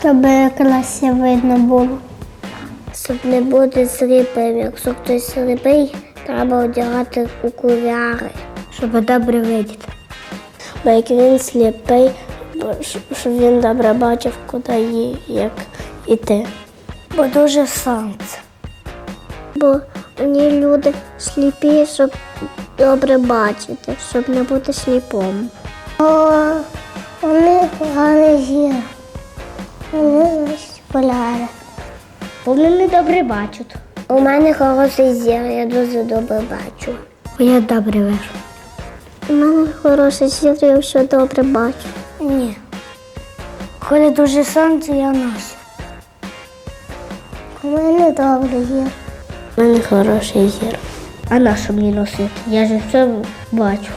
Щоб краще видно було. Щоб не бути сліпим. Якщо хтось сліпий, треба одягати окуляри. Щоб добре видіти. Бо як він сліпий, щоб він добре бачив, куди ї- як іти. Бо дуже сонце. Бо вони люди сліпі, щоб добре бачити, щоб не бути сліпим. О, вони гарні зір. Вони поляри. Вони не добре бачать. У мене хороший зір, я дуже добре бачу. Я добре вижу. У мене хороший зір, я все добре бачу. Ні. Коли дуже сонце, я ношу. У мене добре є. У мене хороший зір. А на що мені носити? Я ж все бачу.